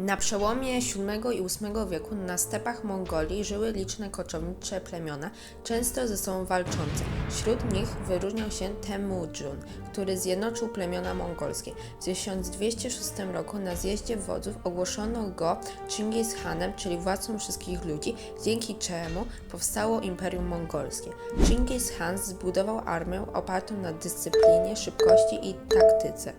Na przełomie VII i VIII wieku na stepach Mongolii żyły liczne koczownicze plemiona, często ze sobą walczące. Wśród nich wyróżniał się Temujin, który zjednoczył plemiona mongolskie. W 1206 roku na zjeździe wodzów ogłoszono go Chingis Hanem, czyli władcą wszystkich ludzi, dzięki czemu powstało Imperium Mongolskie. Chingis zbudował armię opartą na dyscyplinie, szybkości i taktyce.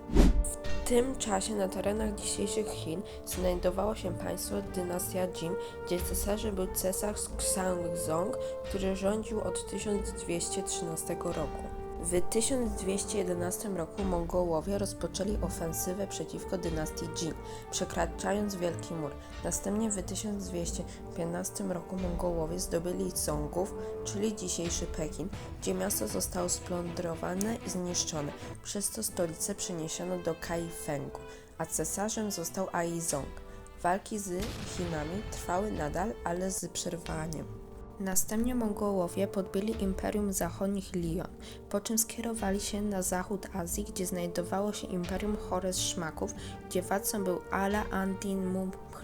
W tym czasie na terenach dzisiejszych Chin znajdowało się państwo dynastia Jin, gdzie cesarzem był cesarz Xianzong, który rządził od 1213 roku. W 1211 roku Mongołowie rozpoczęli ofensywę przeciwko dynastii Jin, przekraczając Wielki Mur. Następnie w 1215 roku Mongołowie zdobyli Songów, czyli dzisiejszy Pekin, gdzie miasto zostało splądrowane i zniszczone, przez co stolicę przeniesiono do Kaifengu, a cesarzem został Aizong. Walki z Chinami trwały nadal, ale z przerwaniem. Następnie Mongołowie podbyli Imperium Zachodnich Lion, po czym skierowali się na zachód Azji, gdzie znajdowało się Imperium Chores Szmaków, gdzie władcą był Ala Andin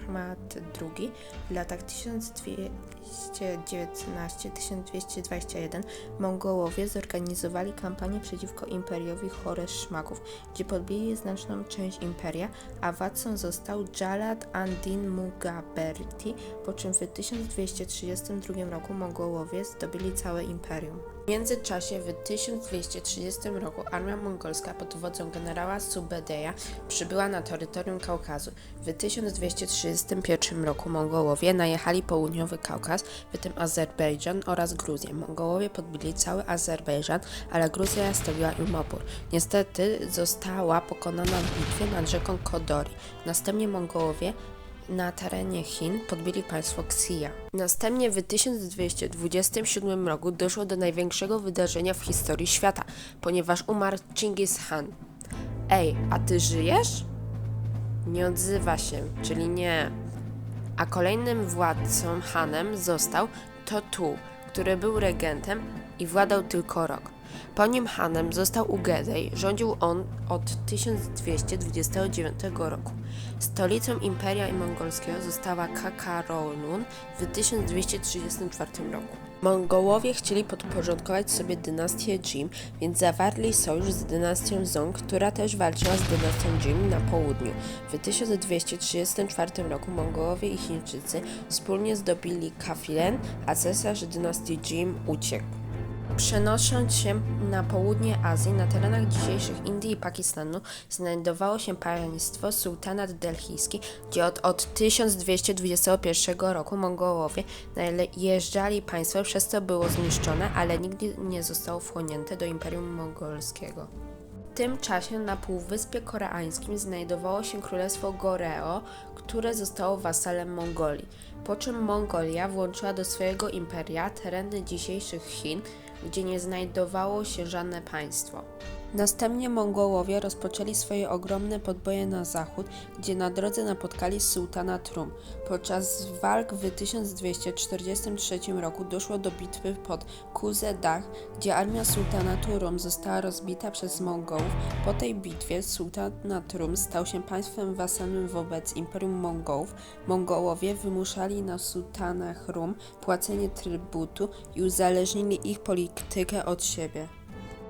Muhammad II. W latach 1219-1221 Mongołowie zorganizowali kampanię przeciwko Imperiowi Chores Szmaków, gdzie podbili znaczną część imperia, a władcą został Jalad Andin Mugaberti, po czym w 1232 roku Mongołowie zdobyli całe imperium. W międzyczasie w 1230 roku armia mongolska pod wodzą generała Subedeja przybyła na terytorium Kaukazu. W 1231 roku Mongołowie najechali południowy Kaukaz, w tym Azerbejdżan oraz Gruzję. Mongołowie podbili cały Azerbejdżan, ale Gruzja stawiła im opór. Niestety została pokonana w bitwie nad rzeką Kodori. Następnie Mongołowie na terenie Chin podbili państwo Xia. Następnie w 1227 roku doszło do największego wydarzenia w historii świata, ponieważ umarł Chingis Khan. Ej, a ty żyjesz? Nie odzywa się, czyli nie. A kolejnym władcą Hanem został Totu, który był regentem i władał tylko rok. Po nim Hanem został Ugedej, rządził on od 1229 roku. Stolicą Imperia Mongolskiego została Kakarolun w 1234 roku. Mongołowie chcieli podporządkować sobie dynastię Jim, więc zawarli sojusz z dynastią Zong, która też walczyła z dynastią Jim na południu. W 1234 roku Mongołowie i Chińczycy wspólnie zdobili Kafilen, a cesarz dynastii Jim uciekł. Przenosząc się na południe Azji, na terenach dzisiejszych Indii i Pakistanu, znajdowało się państwo sułtanat delhijski, gdzie od, od 1221 roku Mongołowie najeżdżali państwo, przez co było zniszczone, ale nigdy nie zostało wchłonięte do Imperium Mongolskiego. W tym czasie na Półwyspie Koreańskim znajdowało się Królestwo Goreo, które zostało wasalem Mongolii, po czym Mongolia włączyła do swojego imperia tereny dzisiejszych Chin, gdzie nie znajdowało się żadne państwo. Następnie Mongołowie rozpoczęli swoje ogromne podboje na zachód, gdzie na drodze napotkali sułtana Trum. Podczas walk w 1243 roku doszło do bitwy pod Kuze Dach, gdzie armia sułtana Turum została rozbita przez Mongołów. Po tej bitwie sułtan Trum stał się państwem wasalnym wobec Imperium Mongołów. Mongołowie wymuszali na sułtanach Rum płacenie trybutu i uzależnili ich politykę od siebie.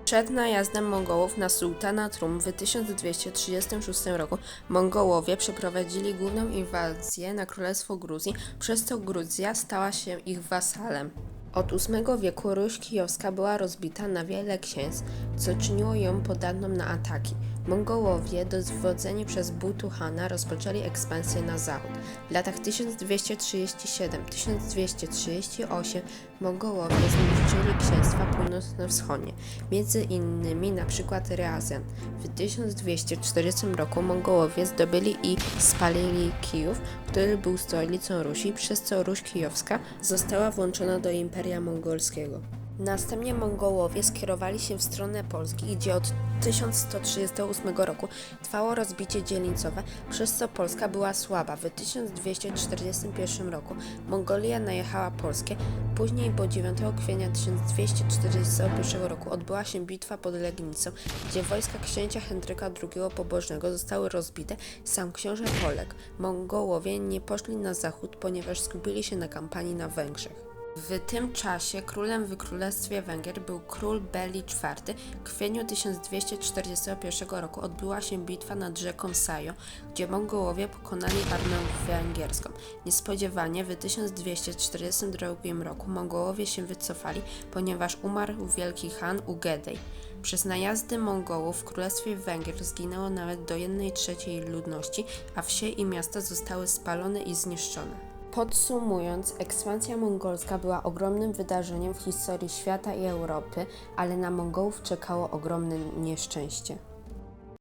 Przed najazdem Mongołów na sułtana Trum w 1236 roku Mongołowie przeprowadzili główną inwazję na Królestwo Gruzji, przez co Gruzja stała się ich wasalem. Od VIII wieku Ruś Kijowska była rozbita na wiele księstw, co czyniło ją podatną na ataki. Mongołowie, dowodzeni przez Butu Hana, rozpoczęli ekspansję na zachód. W latach 1237-1238 Mongołowie zniszczyli księstwa północno-wschodnie, między innymi przykład Ryazan. W 1240 roku Mongołowie zdobyli i spalili Kijów, który był stolicą Rusi, przez co Ruś Kijowska została włączona do Imperia Mongolskiego. Następnie Mongołowie skierowali się w stronę Polski, gdzie od 1138 roku trwało rozbicie dzielnicowe, przez co Polska była słaba. W 1241 roku Mongolia najechała Polskę, później, bo 9 kwietnia 1241 roku odbyła się bitwa pod Legnicą, gdzie wojska księcia Henryka II Pobożnego zostały rozbite, sam książę Polek. Mongołowie nie poszli na zachód, ponieważ skupili się na kampanii na Węgrzech. W tym czasie królem w Królestwie Węgier był król Beli IV. W kwietniu 1241 roku odbyła się bitwa nad rzeką Sajo, gdzie Mongołowie pokonali armię węgierską. Niespodziewanie w 1242 roku Mongołowie się wycofali, ponieważ umarł wielki Han Ugedej. Przez najazdy Mongołów w Królestwie Węgier zginęło nawet do 1 trzeciej ludności, a wsie i miasta zostały spalone i zniszczone. Podsumując, ekspansja mongolska była ogromnym wydarzeniem w historii świata i Europy, ale na Mongołów czekało ogromne nieszczęście.